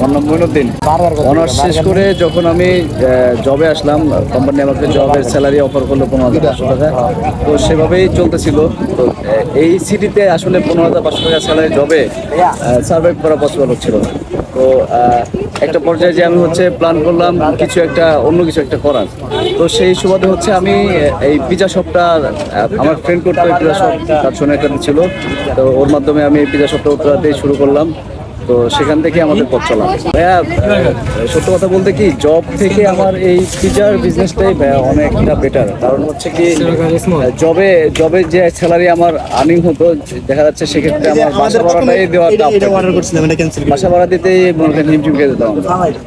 আমার নাম মইনুদ্দিন অনার্স শেষ করে যখন আমি জবে আসলাম কোম্পানি আমাকে জবের স্যালারি অফার করল পনেরো হাজার পাঁচশো টাকা। তো সেভাবেই চলতেছিল। তো এই সিটিতে আসলে পনেরো হাজার পাঁচশো টাকা স্যালারি জবে সার্ভাইভ করা পসিবল হচ্ছিল। তো একটা পর্যায়ে যে আমি হচ্ছে প্ল্যান করলাম কিছু একটা, অন্য কিছু একটা করার। তো সেই সুবাদে হচ্ছে আমি এই পিজা শপটা আমার ফ্রেন্ড করতে পিজা শপ তার শোনা একটা ছিল। তো ওর মাধ্যমে আমি পিজা শপটা উত্তরা দিয়ে শুরু করলাম। তো সেখান থেকে আমাদের পথ চলা। ভাইয়া সত্য কথা বলতে কি জব থেকে আমার এই পিজার বিজনেসটাই অনেকটা বেটার কারণ হচ্ছে কি জবে জবে যে স্যালারি আমার আর্নিং হতো দেখা যাচ্ছে সেক্ষেত্রে আমার বাসা ভাড়াটাই দেওয়া tough হতো। অর্ডার করছিলাম এটা ক্যান্সেল বাসা ভাড়া দিতেই মনে করেন হিমঝিম খেয়ে যেতাম।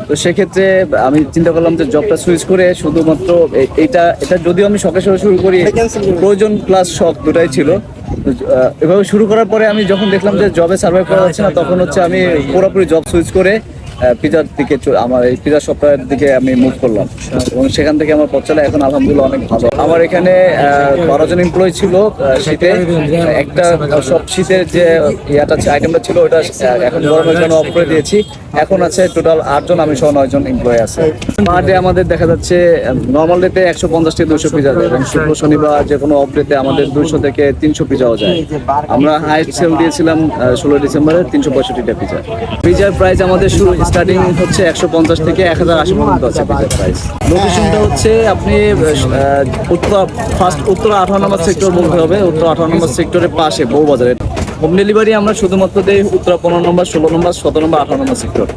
তো সেক্ষেত্রে আমি চিন্তা করলাম যে জবটা সুইচ করে শুধুমাত্র এ- এইটা এটা যদিও আমি শখে শখে শুরু করি প্রয়োজন প্লাস শখ দুটাই ছিল। এভাবে শুরু করার পরে আমি যখন দেখলাম যে জবে সার্ভাইভ করা যাচ্ছে না, তখন হচ্ছে আমি পুরোপুরি জব সুইচ করে পিজার দিকে আমার এই পিজা শপটার দিকে আমি মুভ করলাম। এবং সেখান থেকে আমার পথ চলা এখন আলহামদুলিল্লাহ অনেক ভালো। আমার এখানে বারো জন এমপ্লয় ছিল শীতে। একটা সব শীতের যে ইয়াটা আইটেমটা ছিল, ওটা এখন গরমের জন্য অফ করে দিয়েছি। এখন আছে টোটাল আটজন আমি সহ নয় জন এমপ্লয় আছে। পার ডে আমাদের দেখা যাচ্ছে নর্মাল ডেতে একশো পঞ্চাশ থেকে দুশো পিজা যায় এবং শুক্র, শনিবার যে কোনো অফ ডেতে আমাদের দুশো থেকে তিনশো পিজাও যায়। আমরা হাইস্ট সেল দিয়েছিলাম ষোলো ডিসেম্বরে তিনশো পঁয়ষট্টিটা পিজা পিজার প্রাইস আমাদের শুরু স্টার্টিং হচ্ছে একশো পঞ্চাশ থেকে এক হাজার আশি পর্যন্ত আছে লোকেশনটা হচ্ছে আপনি উত্তর ফার্স্ট উত্তর আঠারো নম্বর সেক্টর বলতে হবে। উত্তর আঠারো নম্বর সেক্টরের পাশে বউবাজারে হোম ডেলিভারি আমরা শুধুমাত্র দেই উত্তর পনেরো নম্বর, ষোলো নম্বর, সতেরো নম্বর, আঠারো নম্বর সেক্টর